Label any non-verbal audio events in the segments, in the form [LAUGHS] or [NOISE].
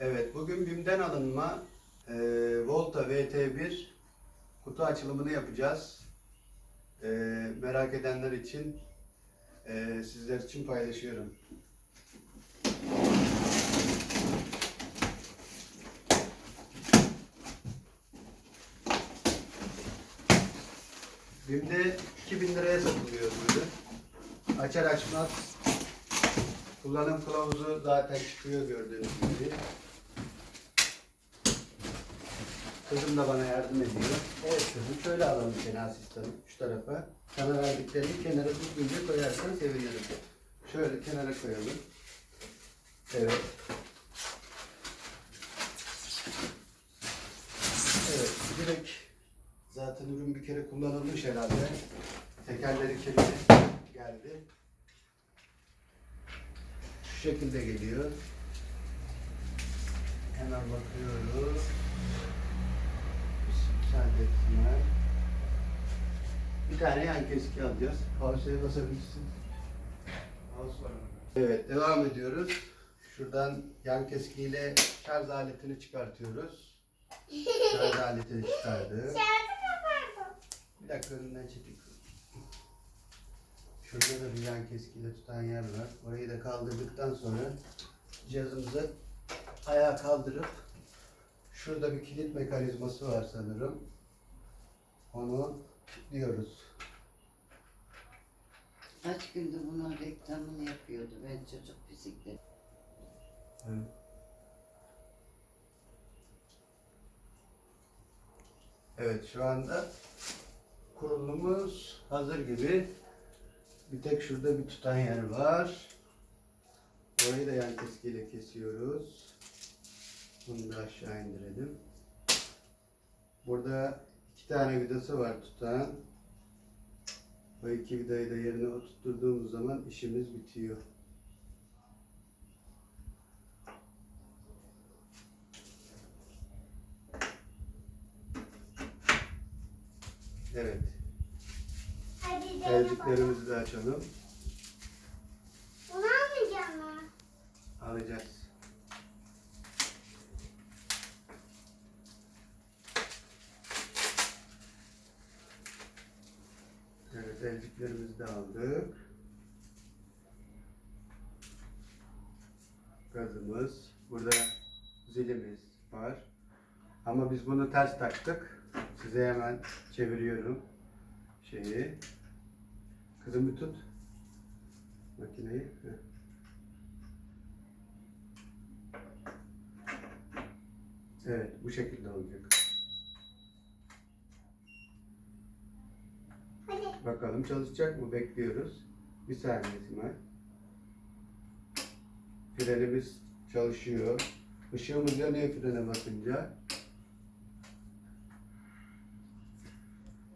Evet, bugün BİM'den alınma e, Volta VT1 kutu açılımını yapacağız. E, merak edenler için e, sizler için paylaşıyorum. BİM'de 2000 liraya satılıyor ürün. Açar açmaz kullanım kılavuzu zaten çıkıyor gördüğünüz gibi. Kızım da bana yardım ediyor. Evet kızım şöyle alalım seni asistanım şu tarafa. Sana verdiklerimi kenara düzgünce koyarsan sevinirim. Şöyle kenara koyalım. Evet. Evet direkt zaten ürün bir kere kullanılmış herhalde. Tekerleri kirli geldi. Şu şekilde geliyor. Hemen bakıyoruz. Müsaade etsinler. Bir tane yan keski alacağız. Pausa'ya basabilirsin. Evet devam ediyoruz. Şuradan yan keskiyle şarj aletini çıkartıyoruz. Şarj [LAUGHS] aletini çıkardık. Bir dakika önünden çekip. Şurada da bir yan keskiyle tutan yer var. Orayı da kaldırdıktan sonra cihazımızı ayağa kaldırıp şurada bir kilit mekanizması var sanırım. Onu kilitliyoruz. Kaç gündür bunun reklamını yapıyordu ben çocuk bisiklet. Evet. Evet şu anda kurulumuz hazır gibi. Bir tek şurada bir tutan yer var. Orayı da yan keskiyle kesiyoruz. Bunu da aşağı indirelim. Burada iki tane vidası var tutan. Bu iki vidayı da yerine oturttuğumuz zaman işimiz bitiyor. Evet. Tercihlerimizi de açalım. Bunu almayacağım mı? Alacağız. Evet, de aldık. Gazımız. Burada zilimiz var. Ama biz bunu ters taktık. Size hemen çeviriyorum şeyi. Kızım bir tut. Makineyi. Evet, bu şekilde olacak. Bakalım çalışacak mı? Bekliyoruz. Bir saniye Simay. Frenimiz çalışıyor. Işığımız yanıyor frene basınca.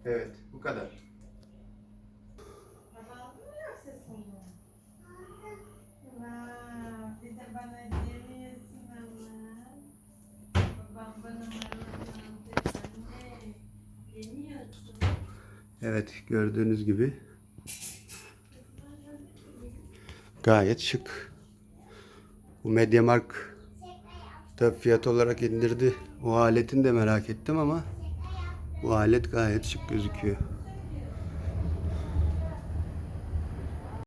Evet, bu kadar. Babam mı yoksa seni? Vay, bir de bana demiyorsun ama. Babam bana mırıldandı. Anne, demiyorsun. Evet, gördüğünüz gibi gayet şık. Bu Mediamarkt da fiyat olarak indirdi. O aletini de merak ettim ama bu alet gayet şık gözüküyor.